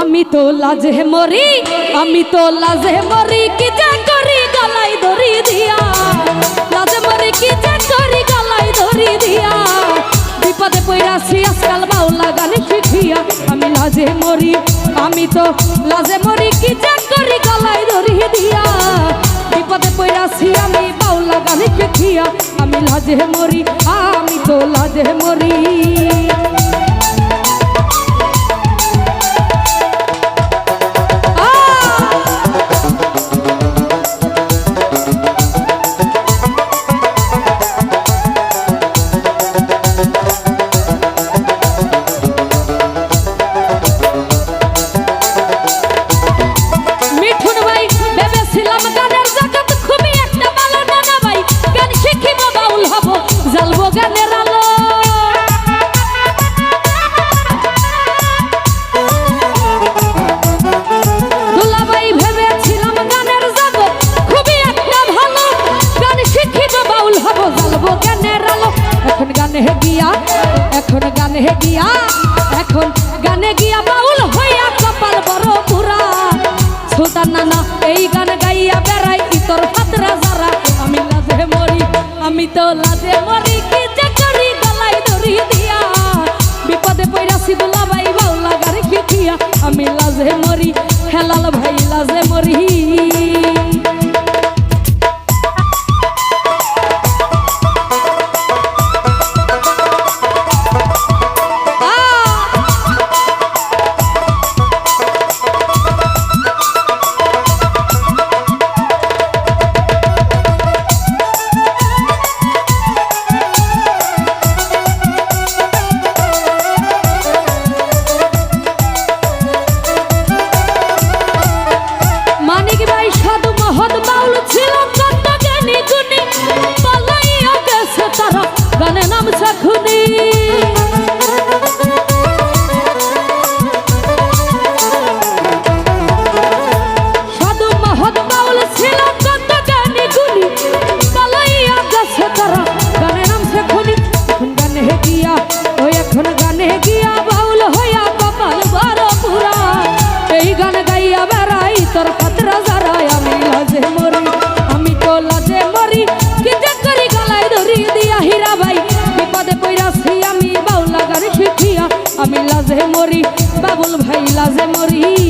আমি তো লাজে মরি, আমি তো লাজে মরি, কি যা করি গলাই ধরি দিয়া? লাজে মরি, কি যা করি গলাই ধরি দিয়া? বিপদে পইরাছি আজকাল বাউলা গানে শিখিয়া আমি লাজে মরি, আমি তো লাজে মরি, কি যা করি গলাই ধরি দিয়া? বিপদে পইরাছি আমি বাউলা গানে শিখিয়া আমি লাজে মরি, আমি তো লাজে মরি। আমি লাজে মরি আজ মরি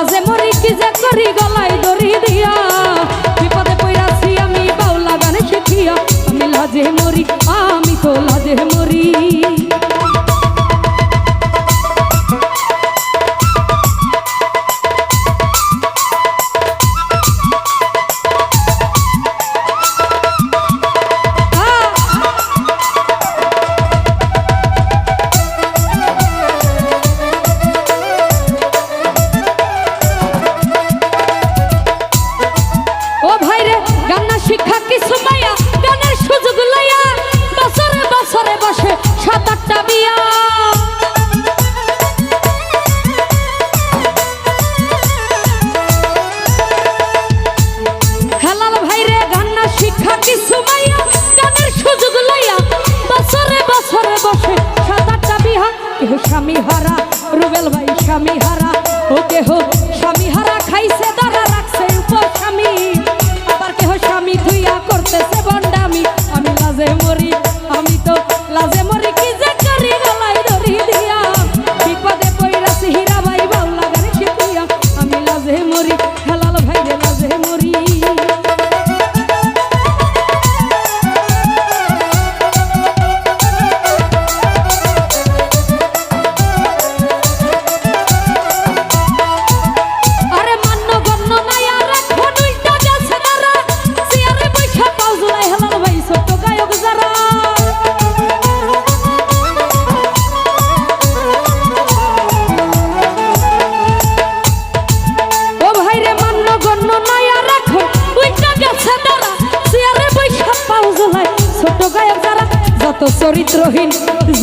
মাঝে মরি কি যে করি গলায়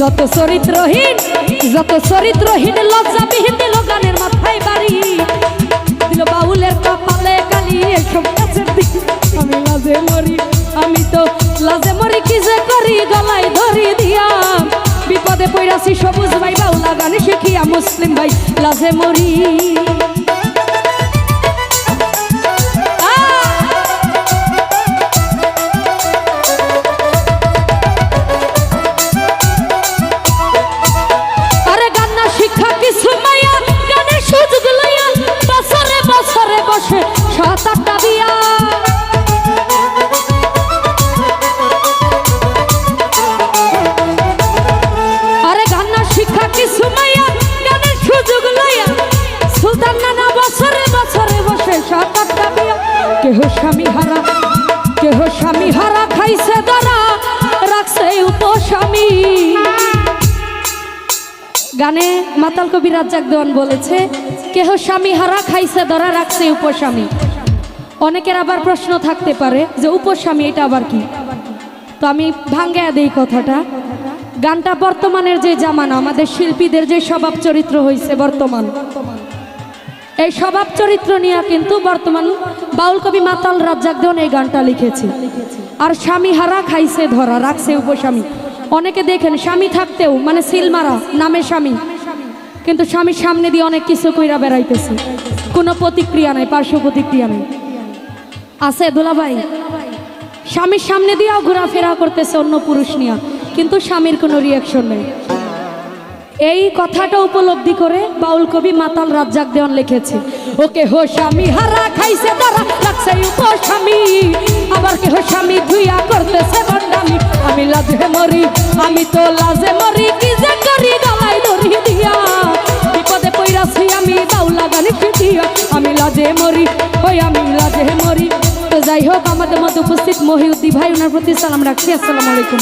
যত চরিত্রহীন যত চরিত্রহীন, লজ্জাবিহীন দিল গানের মাথায় বাড়ি। দিল বাউলের কপালে কালি এসব দিকে। আমি লাজে মরি, আমি তো লাজে মরি, কি যে করি গলায় ধরি দিয়া। বিপদে পড়াছি সবুজ ভাই, বাউলা গান শিখিয়া মুসলিম ভাই, লাজে মরি। কেহ স্বামী, হারা খাইছে দাঁড়া রাখছে উপস্বামী। গানে মাতাল কবি রাজ্জাক দেওয়ান বলেছে, কেহ স্বামী হারা খাইছে ধরা রাখছে উপস্বামী। অনেকের আবার প্রশ্ন থাকতে পারে যে, উপস্বামী, এটা আবার কি? তো আমি ভাঙ্গে দেই কথাটা। গানটা বর্তমানের যে জামানা, আমাদের শিল্পীদের যে স্বভাব চরিত্র হয়েছে বর্তমান। এই স্বভাব চরিত্র নিয়ে কিন্তু বর্তমান বাউল কবি মাতাল রাজ্জাক দেওয়ান এই গানটা লিখেছে। আর স্বামী হারা খাইছে ধরা, রাখছে উপস্বামী। অনেকে দেখেন স্বামী থাকতেও মানে সিলমারা নামে স্বামী। কিন্তু স্বামীর সামনে দিয়ে অনেক কিছু কইরা বেড়াইতেছে। কোনো প্রতিক্রিয়া নাই, পার্শ্ব প্রতিক্রিয়া নেই। আছে দুলাভাই? স্বামীর সামনে দিয়েও ঘোরাফেরা করতেছে অন্য পুরুষ নিয়ে। কিন্তু স্বামীর কোনো রিয়াকশন নেই। এই কথাটা উপলব্ধি করে বাউল কবি মাতাল রাজ্জাক দেওয়ান লিখেছে। ওকে হো স্বামী, হারা খাইছে তারা রাখছে উপস্বামী। আবার কে হো স্বামী ধুইয়া করতেছে বন্ডামি আমি লাজে মরি, আমি তো লাজে মরি, কি যে করি গলায় ধরি দিয়া। বিপদে পইরাছি আমি বাউলা গানি শিখিয়া আমি লাজে মরি, ওই আমি লাজে মরি। তো যাই হোক, আমাদের মধ্যে উপস্থিত মহিউদ্দি ভাই, ওনার প্রতি সালাম রাখছি, আসসালামু আলাইকুম।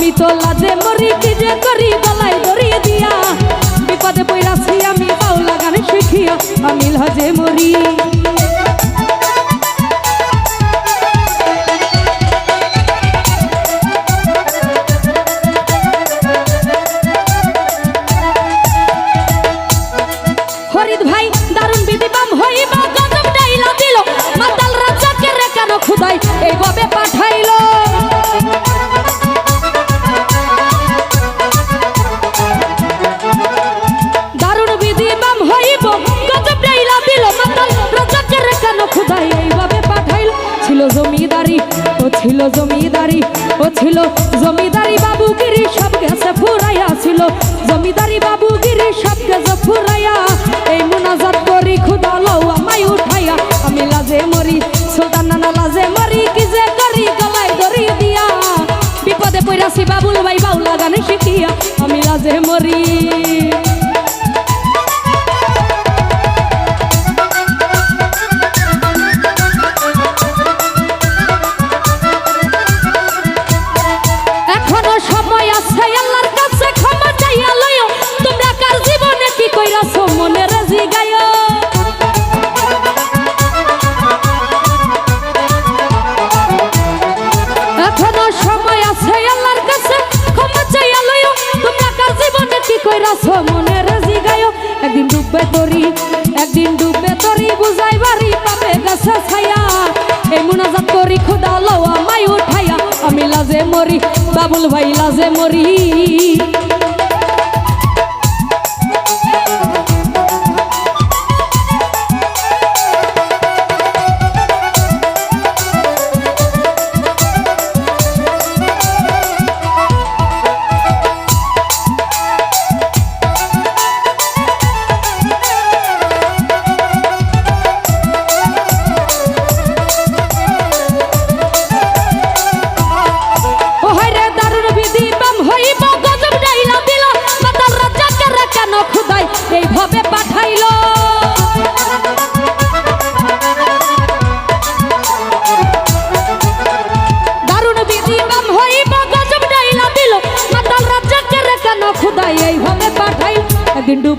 আমি তো লাজে মরি, কি যে করি গলায় ধরিয়ে দিয়া। বিপদে পইরাছি আমি বাউলা গান শিখিয়া আমি লাজে মরি। বাবুল ভাই বাউলা গান শিখিয়া আমি রাজে মরি। যাই বাড়ি পাপে গাছে ছায়া। এই মোনাজাত করি খোদা লওয়া মাই উঠাইয়া আমি লাজে মরি, বাবুল ভাই লাজে মরি।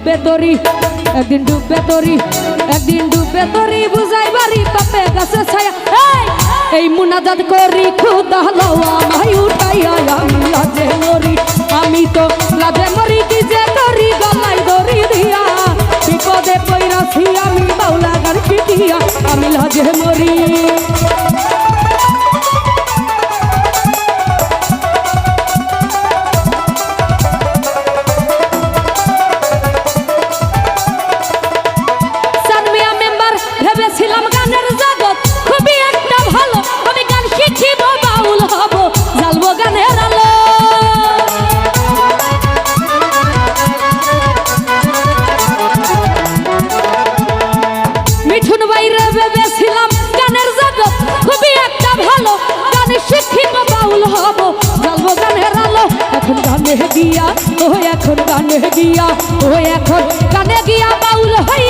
ডুববে তরি, একদিন ডুববে তরি, একদিন ডুববে তরি, বুঝাই বাড়ি পাপে গাছে ছায়া। এই মুনাজাত করি খুদা হলো আমায় উঠাইয়া, আমি লাজে মরি, আমি তো লাজে মরি, কি যে তরি গলায় দড়ি দিয়া। কানে গিয়া ও এখন কানে গিয়া ও এখন কানে গিয়া বাউল হয়ে